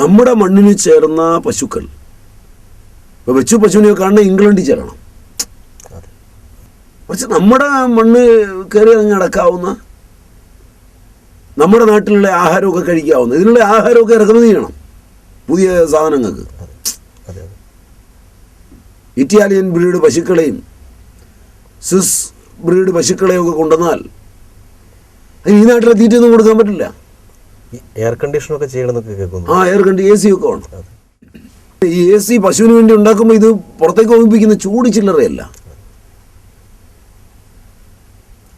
നമ്മുടെ മണ്ണിന് ചേർന്ന പശുക്കൾ. ഇപ്പോൾ വെച്ചു പശുവിനെ കാണുന്ന ഇംഗ്ലണ്ടിൽ ചേരണം. പക്ഷെ നമ്മുടെ മണ്ണ് കയറി അങ്ങ് അടക്കാവുന്ന നമ്മുടെ നാട്ടിലുള്ള ആഹാരമൊക്കെ കഴിക്കാവുന്ന ഇതിനുള്ള ആഹാരമൊക്കെ ഇറക്കുമതി ചെയ്യണം. പുതിയ സാധനങ്ങൾക്ക്. ഇറ്റാലിയൻ ബ്രീഡ് പശുക്കളെയും സ്വിസ് ബ്രീഡ് പശുക്കളെയും ഒക്കെ കൊണ്ടുവന്നാൽ ഈ നാട്ടിലെ തീറ്റയൊന്നും കൊടുക്കാൻ പറ്റില്ല. എയർ കണ്ടീഷനൊക്കെ ചെയ്യണമെന്നൊക്കെ കേൾക്കുന്നു. ആ എയർ കണ്ടി എ സി ഒക്കെ ഉണ്ട്. ഈ എ സി പശുവിന് വേണ്ടി ഉണ്ടാക്കുമ്പോൾ ഇത് പുറത്തേക്ക് ഒഴിപ്പിക്കുന്ന ചൂട് ചില്ലറയല്ല.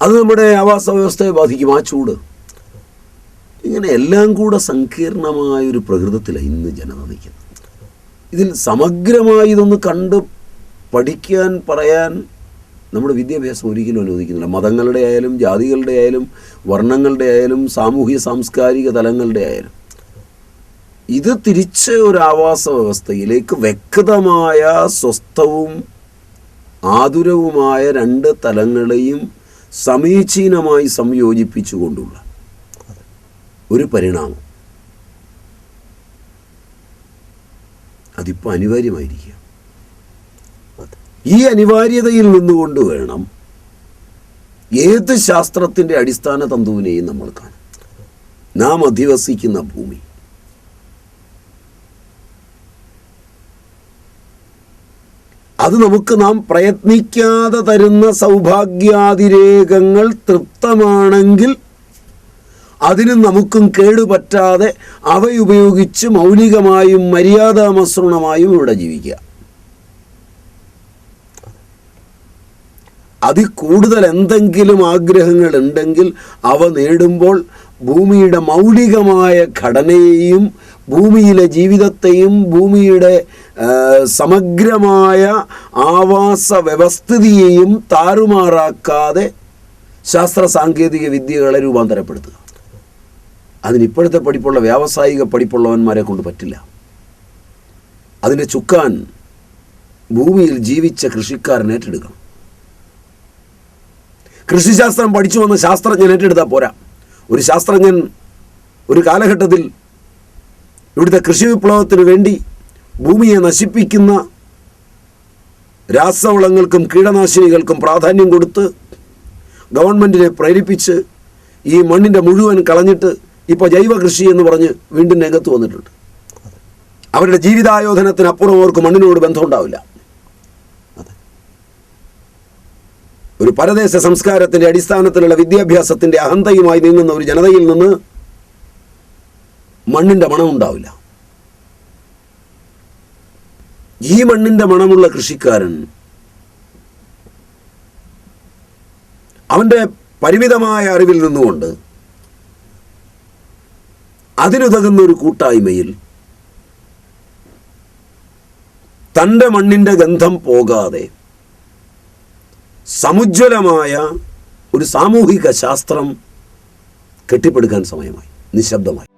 അത് നമ്മുടെ ആവാസ വ്യവസ്ഥയെ ബാധിക്കും ആ ചൂട്. ഇങ്ങനെ എല്ലാം കൂടെ സങ്കീർണമായ ഒരു പ്രകൃതത്തിലാണ് ഇന്ന് ജനത നിൽക്കുന്നത് ഇതിൽ സമഗ്രമായി ഇതൊന്ന് കണ്ട് പഠിക്കാൻ പറയാൻ നമ്മുടെ വിദ്യാഭ്യാസം ഒരിക്കലും അനുവദിക്കുന്നില്ല. മതങ്ങളുടെ ആയാലും ജാതികളുടെ ആയാലും വർണങ്ങളുടെ ആയാലും സാമൂഹ്യ സാംസ്കാരിക തലങ്ങളുടെ ആയാലും. ഇത് തിരിച്ച് ഒരു ആവാസ വ്യവസ്ഥയിലേക്ക് വ്യക്തമായ സ്വസ്ഥവും ആതുരവുമായ രണ്ട് തലങ്ങളെയും സമീചീനമായി സംയോജിപ്പിച്ചുകൊണ്ടുള്ള ഒരു പരിണാമം. അതിപ്പോൾ അനിവാര്യമായിരിക്കുക ഈ അനിവാര്യതയിൽ നിന്നുകൊണ്ട് വേണം ഏത് ശാസ്ത്രത്തിന്റെ അടിസ്ഥാന തന്തുവിനെയും നമ്മൾ കാണും നാം അധിവസിക്കുന്ന ഭൂമി. അത് നമുക്ക് നാം പ്രയത്നിക്കാതെ തരുന്ന സൗഭാഗ്യാതിരേകങ്ങൾ തൃപ്തമാണെങ്കിൽ അതിന് നമുക്കും കേടുപറ്റാതെ അവയുപയോഗിച്ച് മൗലികമായും മര്യാദാമസൃണമായും ഇവിടെ ജീവിക്കുക. അതിൽ കൂടുതൽ എന്തെങ്കിലും ആഗ്രഹങ്ങൾ ഉണ്ടെങ്കിൽ അവ നേടുമ്പോൾ ഭൂമിയുടെ മൗലികമായ ഘടനയെയും ഭൂമിയിലെ ജീവിതത്തെയും ഭൂമിയുടെ സമഗ്രമായ ആവാസ വ്യവസ്ഥിതിയെയും താറുമാറാക്കാതെ ശാസ്ത്ര സാങ്കേതിക വിദ്യകളെ രൂപാന്തരപ്പെടുത്തുക. അതിന് ഇപ്പോഴത്തെ പഠിപ്പുള്ള വ്യാവസായിക പഠിപ്പുള്ളവന്മാരെ കൊണ്ട് പറ്റില്ല. അതിന്റെ ചുക്കാൻ ഭൂമിയിൽ ജീവിച്ച കൃഷിക്കാരൻ ഏറ്റെടുക്കണം. കൃഷിശാസ്ത്രം പഠിച്ചു വന്ന ശാസ്ത്രജ്ഞൻ ഏറ്റെടുത്താൽ പോരാ. ഒരു ശാസ്ത്രജ്ഞൻ ഒരു കാലഘട്ടത്തിൽ ഇവിടുത്തെ കൃഷി വിപ്ലവത്തിന് വേണ്ടി ഭൂമിയെ നശിപ്പിക്കുന്ന രാസവളങ്ങൾക്കും കീടനാശിനികൾക്കും പ്രാധാന്യം കൊടുത്ത് ഗവൺമെന്റിനെ പ്രേരിപ്പിച്ച് ഈ മണ്ണിന്റെ മുഴുവൻ കളഞ്ഞിട്ട് ഇപ്പോൾ ജൈവ കൃഷി എന്ന് പറഞ്ഞ് വീണ്ടും രംഗത്ത് വന്നിട്ടുണ്ട്. അവരുടെ ജീവിതായോധനത്തിനപ്പുറം അവർക്ക് മണ്ണിനോട് ബന്ധമുണ്ടാവില്ല. ഒരു പരദേശ സംസ്കാരത്തിന്റെ അടിസ്ഥാനത്തിലുള്ള വിദ്യാഭ്യാസത്തിന്റെ അഹന്തയുമായി നീങ്ങുന്ന ഒരു ജനതയിൽ നിന്ന് മണ്ണിന്റെ മണമുണ്ടാവില്ല ഈ മണ്ണിന്റെ മണമുള്ള കൃഷിക്കാരൻ അവന്റെ പരിമിതമായ അറിവിൽ നിന്നുകൊണ്ട് അതിനുതകുന്ന ഒരു കൂട്ടായ്മയിൽ തന്റെ മണ്ണിന്റെ ഗന്ധം പോകാതെ സമുജ്വലമായ ഒരു സാമൂഹിക ശാസ്ത്രം കെട്ടിപ്പടുക്കാൻ സമയമായി നിശബ്ദമായി.